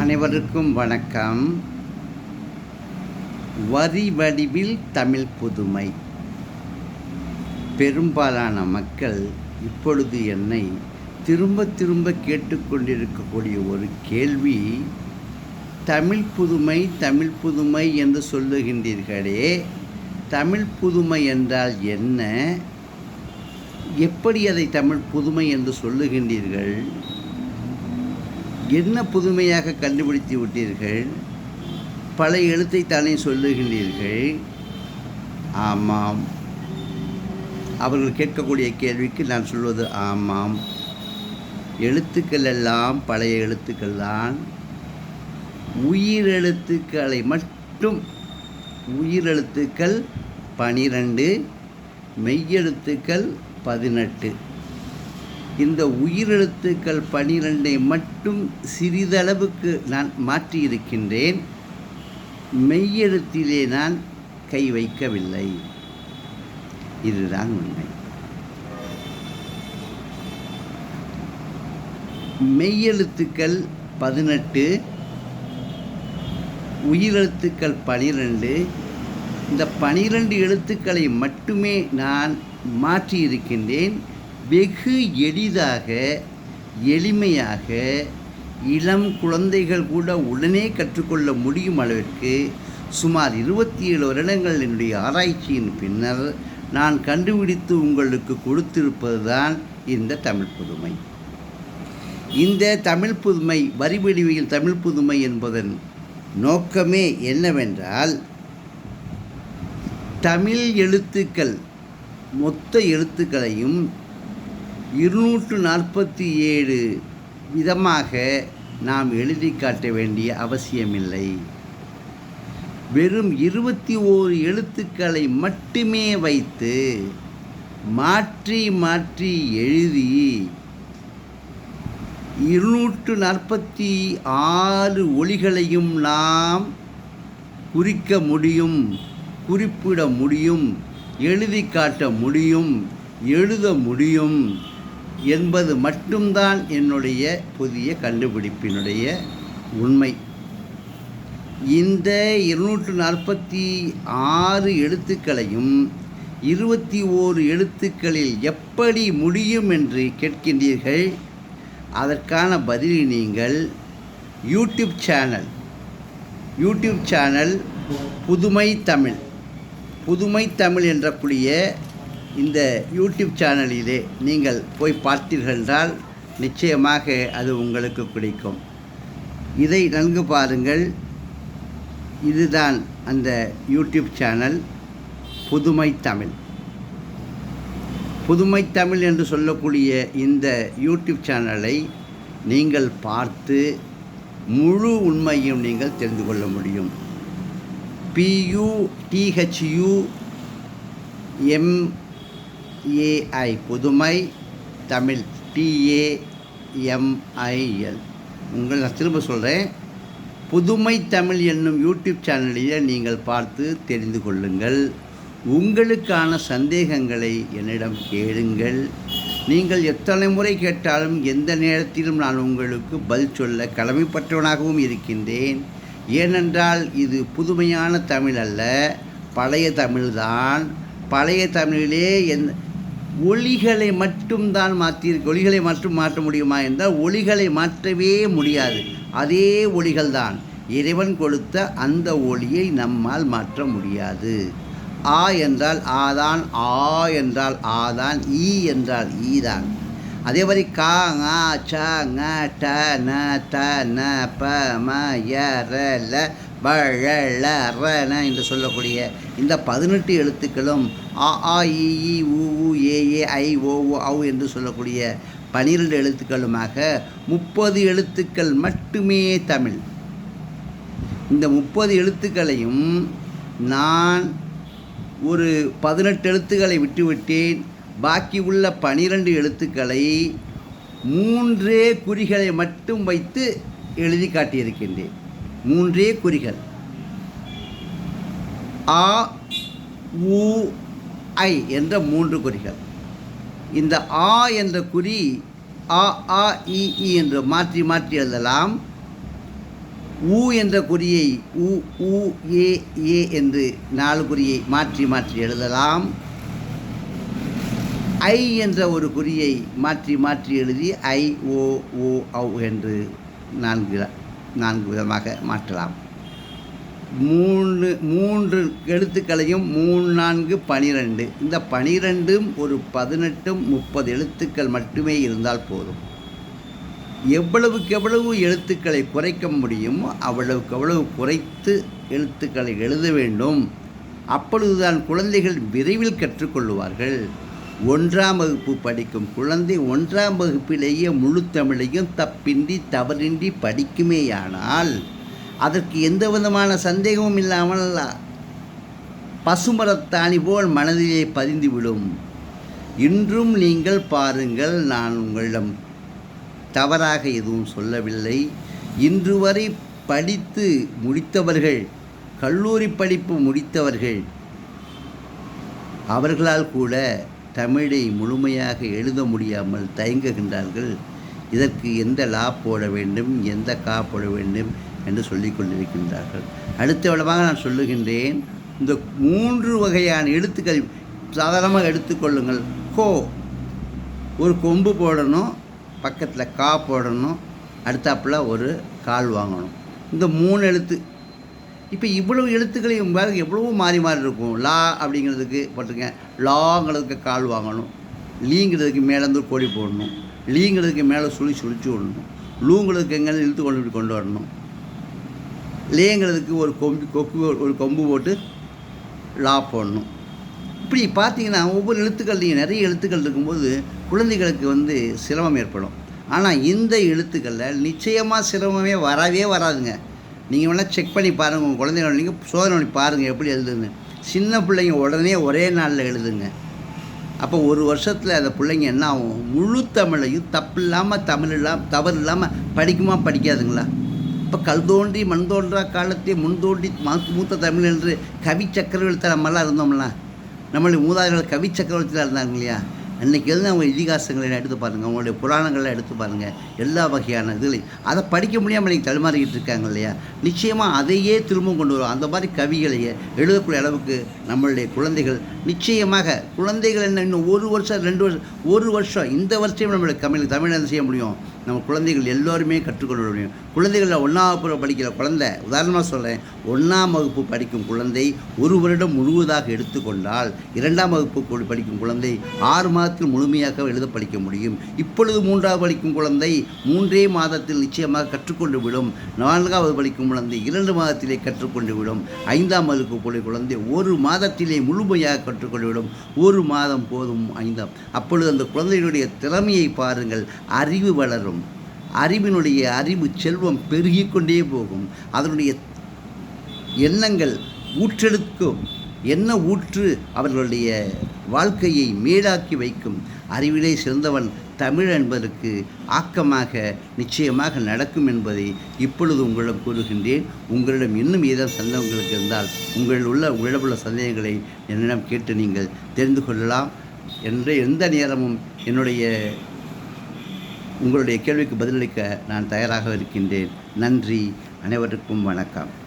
அனைவருக்கும் வணக்கம். வரி வடிவில் தமிழ் புதுமை. பெரும்பாலான மக்கள் இப்பொழுது என்னை திரும்ப திரும்ப கேட்டுக்கொண்டிருக்கக்கூடிய ஒரு கேள்வி தமிழ் புதுமை தமிழ் புதுமை என்று சொல்லுகின்றீர்களே தமிழ் புதுமை என்றால் என்ன? எப்படி அதை தமிழ் புதுமை என்று சொல்லுகின்றீர்கள்? என்ன புதுமையாக கண்டுபிடித்து விட்டீர்கள்? பல எழுத்தை தானே சொல்லுகின்றீர்கள். ஆமாம். அவர்கள் கேட்கக்கூடிய கேள்விக்கு நான் சொல்வது ஆமாம். எழுத்துக்கள் எல்லாம் பழைய எழுத்துக்கள் தான். உயிரெழுத்துக்களை மட்டும் உயிரெழுத்துக்கள் பனிரெண்டு மெய்யெழுத்துக்கள் பதினெட்டு. இந்த உயிரெழுத்துக்கள் பனிரெண்டை மட்டும் சிறிதளவுக்கு நான் மாற்றியிருக்கின்றேன். மெய்யெழுத்திலே நான் கை வைக்கவில்லை. இதுதான் உண்மை. மெய்யெழுத்துக்கள் பதினெட்டு உயிரெழுத்துக்கள் பனிரெண்டு. இந்த பனிரெண்டு எழுத்துக்களை மட்டுமே நான் மாற்றியிருக்கின்றேன். வெகு எளிதாக எளிமையாக இளம் குழந்தைகள் கூட உடனே கற்றுக்கொள்ள முடியும் அளவிற்கு சுமார் இருபத்தி ஏழு வருடங்கள் என்னுடைய ஆராய்ச்சியின் பின்னர் நான் கண்டுபிடித்து உங்களுக்கு கொடுத்திருப்பது தான் இந்த தமிழ் புதுமை. இந்த தமிழ் புதுமை வரிவடிவில் தமிழ் புதுமை என்பதன் நோக்கமே என்னவென்றால் தமிழ் எழுத்துக்கள் மொத்த எழுத்துக்களையும் இருநூற்று நாற்பத்தி ஏழு விதமாக நாம் எழுதி காட்ட வேண்டிய அவசியமில்லை. வெறும் இருபத்தி ஓரு எழுத்துக்களை மட்டுமே வைத்து மாற்றி மாற்றி எழுதி இருநூற்று நாற்பத்தி ஆறு ஒளிகளையும் நாம் குறிக்க முடியும் குறிப்பிட முடியும் எழுதி காட்ட முடியும் எழுத முடியும். என்பது மட்டும்தான் என்னுடைய புதிய கண்டுபிடிப்பினுடைய உண்மை. இந்த இருநூற்று நாற்பத்தி ஆறு எழுத்துக்களையும் இருபத்தி ஓரு எழுத்துக்களில் எப்படி முடியும் என்று கேட்கின்றீர்கள்? அதற்கான பதிலை நீங்கள் யூடியூப் சேனல் யூடியூப் சேனல் புதுமை தமிழ் புதுமை தமிழ் என்ற இந்த யூடியூப் சேனலிலே நீங்கள் போய் பார்த்தீர்கள் என்றால் நிச்சயமாக அது உங்களுக்கு பிடிக்கும். இதை நன்கு பாருங்கள். இதுதான் அந்த யூடியூப் சேனல் புதுமை தமிழ். புதுமை தமிழ் என்று சொல்லக்கூடிய இந்த யூடியூப் சேனலை நீங்கள் பார்த்து முழு உண்மையும் நீங்கள் தெரிந்து கொள்ள முடியும். பியூ டிஹெச்யூ ஏஐ புதுமை தமிழ் டிஏஎம்ஐஎல் உங்கள் நான் திரும்ப சொல்கிறேன் புதுமை தமிழ் என்னும் யூடியூப் சேனலில் நீங்கள் பார்த்து தெரிந்து கொள்ளுங்கள். உங்களுக்கான சந்தேகங்களை என்னிடம் கேளுங்கள். நீங்கள் எத்தனை முறை கேட்டாலும் எந்த நேரத்திலும் நான் உங்களுக்கு பதில் சொல்ல கடமைப்பட்டவனாகவும் இருக்கின்றேன். ஏனென்றால் இது புதுமையான தமிழ் அல்ல பழைய தமிழ்தான். பழைய தமிழிலே என் ஒளிகளை மட்டும்தான் மாற்றியிருக்கு ஒளிகளை மட்டும் மாற்ற முடியுமா என்றால் ஒளிகளை மாற்றவே முடியாது. அதே ஒளிகள் தான் இறைவன் கொடுத்த அந்த ஒளியை நம்மால் மாற்ற முடியாது. ஆ என்றால் ஆதான் ஆ என்றால் ஆதான் ஈ என்றால் ஈ தான் அதே மாதிரி கா ஆ ச ங ட ந த ந ப ம ய ர ல ப என்று சொல்லக்கூடிய இந்த பதினெட்டு எழுத்துக்களும் ஆ ஆ இ உ உ ஏ ஏ ஐ ஓ ஓ ஔ என்று சொல்லக்கூடிய பனிரெண்டு எழுத்துக்களுமாக முப்பது எழுத்துக்கள் மட்டுமே தமிழ். இந்த முப்பது எழுத்துக்களையும் நான் ஒரு பதினெட்டு எழுத்துக்களை விட்டுவிட்டேன். பாக்கி உள்ள பனிரெண்டு எழுத்துக்களை மூன்றே குறிகளை மட்டும் வைத்து எழுதி காட்டியிருக்கின்றேன். மூன்றே குறிகள். ஆ உ ஐ என்ற மூன்று குறிகள். இந்த ஆ என்ற குறி ஆ ஆ இ என்று மாற்றி மாற்றி எழுதலாம். ஊ என்ற குறியை உ உ ஏ ஏ என்று நாலு குறியை மாற்றி மாற்றி எழுதலாம். ஐ என்ற ஒரு குறியை மாற்றி மாற்றி எழுதி ஐ ஓ ஓ ஔ என்று நான்கு நான்கு விதமாக மாற்றலாம். மூணு மூன்று எழுத்துக்களையும் மூணு நான்கு பனிரெண்டு. இந்த பனிரெண்டும் ஒரு பதினெட்டும் முப்பது எழுத்துக்கள் மட்டுமே இருந்தால் போதும். எவ்வளவுக்கு எவ்வளவு எழுத்துக்களை குறைக்க முடியுமோ அவ்வளவுக்கு அவ்வளவு குறைத்து எழுத்துக்களை எழுத வேண்டும். அப்பொழுதுதான் குழந்தைகள் விரைவில் கற்றுக்கொள்வார்கள் ஒன்றாம் வகுப்பு படிக்கும் குழந்தை ஒன்றாம் வகுப்பிலேயே முழு தமிழையும் தப்பின்றி தவறின்றி படிக்குமேயானால் அதற்கு எந்த விதமான சந்தேகமும் இல்லாமல் பசுமரத்தாணி போல் மனதிலே பதிந்துவிடும். இன்றும் நீங்கள் பாருங்கள் நான் உங்களிடம் தவறாக எதுவும் சொல்லவில்லை. இன்று வரை படித்து முடித்தவர்கள் கல்லூரி படிப்பு முடித்தவர்கள் அவர்களால் கூட தமிழை முழுமையாக எழுத முடியாமல் தயங்குகின்றார்கள். இதற்கு எந்த லா போட வேண்டும் எந்த கா போட வேண்டும் என்று சொல்லிக் கொண்டிருக்கின்றார்கள். அடுத்த விடமாக நான் சொல்லுகின்றேன் இந்த மூன்று வகையான எழுத்துக்கள் சாதாரணமாக எடுத்துக்கொள்ளுங்கள் கோ ஒரு கொம்பு போடணும் பக்கத்தில் கா போடணும் அடுத்தாப்புல ஒரு கால் வாங்கணும். இந்த மூணு எழுத்து இப்போ இவ்வளவு எழுத்துக்களையும் பாருங்க எவ்வளவோ மாறி மாறி இருக்கும். லா அப்படிங்கிறதுக்கு பார்த்துங்க லாங்கிறதுக்கு கால் வாங்கணும். லீங்கிறதுக்கு மேலேருந்து கோடி போடணும். லீங்கிறதுக்கு மேலே சுழி சுழிச்சு விடணும். லூங்கிறதுக்கு எங்கேருந்து இழுத்து கொண்டு போய் கொண்டு வரணும். லேங்கிறதுக்கு ஒரு கொம்பு கொக்கு ஒரு கொம்பு போட்டு லா போடணும். இப்படி பார்த்தீங்கன்னா ஒவ்வொரு எழுத்துக்கள்லையும் நிறைய எழுத்துக்கள் இருக்கும்போது குழந்தைகளுக்கு வந்து சிரமம் ஏற்படும். ஆனால் இந்த எழுத்துக்களில் நிச்சயமாக சிரமமே வரவே வராதுங்க. நீங்கள் வேணால் செக் பண்ணி பாருங்கள் உங்கள் குழந்தைகள் நீங்கள் சோதனை பண்ணி பாருங்கள் எப்படி எழுதுன்னு சின்ன பிள்ளைங்க உடனே ஒரே நாளில் எழுதுங்க. அப்போ ஒரு வருஷத்தில் அந்த பிள்ளைங்க என்ன ஆகும்? முழு தமிழையும் தப்பு இல்லாமல் தமிழ் இல்லாமல் தவறு இல்லாமல் படிக்குமா படிக்காதுங்களா? இப்போ கல் தோன்றி மண் தோன்றா காலத்தை முன் தோன்றி மூத்த தமிழ் என்று கவி சக்கரவர்த்தி நம்மளாம் இருந்தோம்ல. நம்மளுடைய மூதாதைகள் கவி சக்கரவர்த்தியாக இருந்தாங்க இல்லையா? அன்றைக்கி எழுதின அவங்க இதிகாசங்களை எடுத்து பாருங்கள் அவங்களுடைய புராணங்களை எடுத்து பாருங்கள் எல்லா வகையான இதுலையும் அதை படிக்க முடியாமல் இன்றைக்கி தடுமாறிக்கிட்டு இருக்காங்க இல்லையா? நிச்சயமாக அதையே திரும்பவும் கொண்டு வரும் அந்த மாதிரி கவிகளையே எழுதக்கூடிய அளவுக்கு நம்மளுடைய குழந்தைகள் நிச்சயமாக குழந்தைகள் என்ன இன்னும் ஒரு வருஷம் ரெண்டு வருஷம் ஒரு வருஷம் இந்த வருஷம் நம்மளுடைய தமிழ் தமிழ் செய்ய முடியும்? நம்ம குழந்தைகள் எல்லோருமே கற்றுக்கொள்ள முடியும். குழந்தைகளில் ஒன்றாம் படிக்கிற குழந்தை உதாரணமாக சொல்கிறேன் ஒன்றாம் வகுப்பு படிக்கும் குழந்தை ஒரு வருடம் முழுவதாக எடுத்துக்கொண்டால் இரண்டாம் வகுப்பு படிக்கும் குழந்தை ஆறு மாதத்தில் முழுமையாக எழுத படிக்க முடியும். இப்பொழுது மூன்றாவது படிக்கும் குழந்தை மூன்றே மாதத்தில் நிச்சயமாக கற்றுக்கொண்டு விடும். நான்காவது படிக்கும் குழந்தை இரண்டு மாதத்திலே கற்றுக்கொண்டு விடும். ஐந்தாம் வகுப்பு போல குழந்தை ஒரு மாதத்திலே முழுமையாக கற்றுக்கொண்டு விடும். ஒரு மாதம் போதும் ஐந்தாம். அப்பொழுது அந்த குழந்தைகளுடைய திறமையை பாருங்கள் அறிவு வளரும். அறிவினுடைய அறிவு செல்வம் பெருகிக்கொண்டே போகும். அதனுடைய எண்ணங்கள் ஊற்றெடுக்கும். என்ன ஊற்று? அவர்களுடைய வாழ்க்கையை மேலாக்கி வைக்கும். அறிவிலே சிறந்தவன் தமிழ் என்பதற்கு ஆக்கமாக நிச்சயமாக நடக்கும் என்பதை இப்பொழுது உங்களிடம் கூறுகின்றேன். உங்களிடம் இன்னும் ஏதாவது சந்தேகங்களுக்கு இருந்தால் உங்களில் உள்ள உங்களிடம் உள்ள சந்தேகங்களை என்னிடம் கேட்டு நீங்கள் தெரிந்து கொள்ளலாம். என்று எந்த நேரமும் என்னுடைய உங்களுடைய கேள்விக்கு பதிலளிக்க நான் தயாராக இருக்கின்றேன். நன்றி. அனைவருக்கும் வணக்கம்.